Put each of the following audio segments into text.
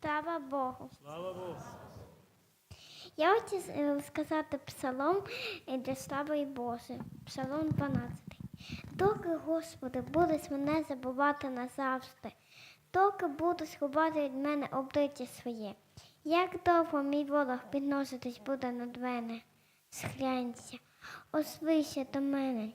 Слава Богу. Слава Богу. Я хочу е, сказати псалом е, для слави Боже. Псалом 12. Доки, Господи, будеш мене забувати назавжди, доки будеш ховати від мене обличчя своє. Як довго мій ворог підноситись буде над мене? Схлянься, озвися до мене.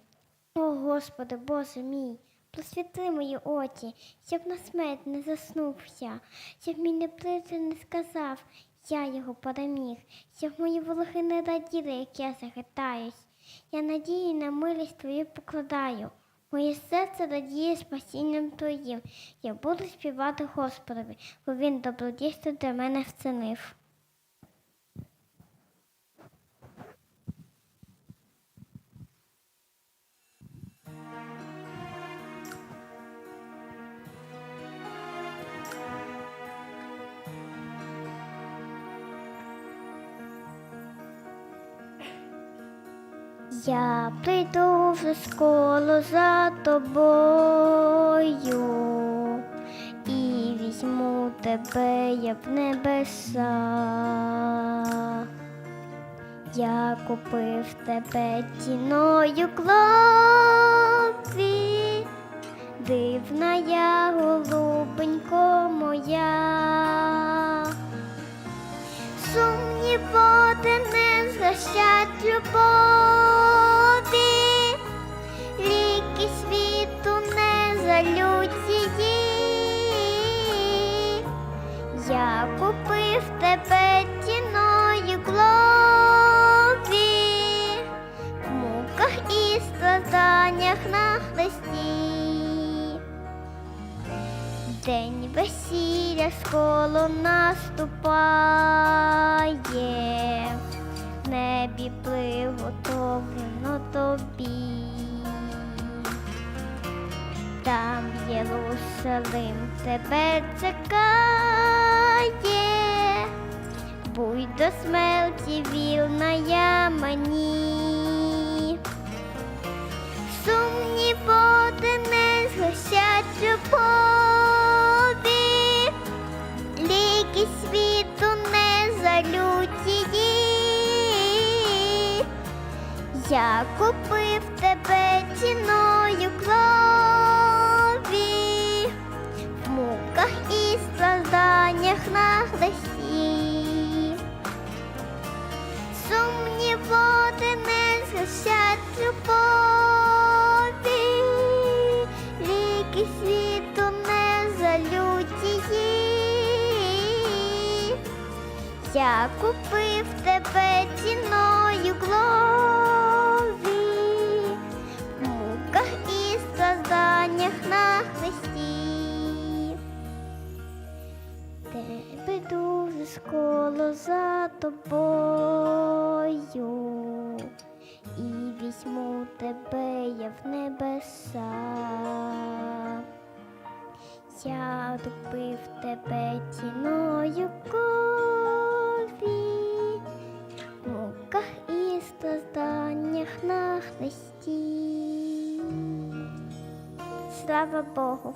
О, Господи, Боже мій, просвіти мої очі, щоб на смерть не заснув я, щоб мій неплиця не сказав, я його переміг, щоб мої вороги не раділи, як я захитаюсь. Я надії на милість твою покладаю. Моє серце радіє спасінням твоїм. Я буду співати Господові, бо він добродійство для мене вцінив. Я прийду в школу за тобою і візьму тебе, я в небеса. Я купив тебе ціною крові, дивна я голубенько моя. Сумнівати не згасять любові, ліки світу не залють її. Я купив тебе ціною крові, в муках і страданнях на хресті. День весілля скоро наступає, Єрусалим тебе чекає, будь до смерті вірна я мені. Сумнівоти не згасять любові, ліки світу не залють. Я купив тебе ціною крові, і страданнях на хресті. Сумнівоти не згасять любові, ліки світу не залють її. Я купив тебе ціною крові, дуже скоро за тобою, і візьму тебе я в небеса. Я купив тебе ціною крові, в муках і страданнях на хресті. Слава Богу!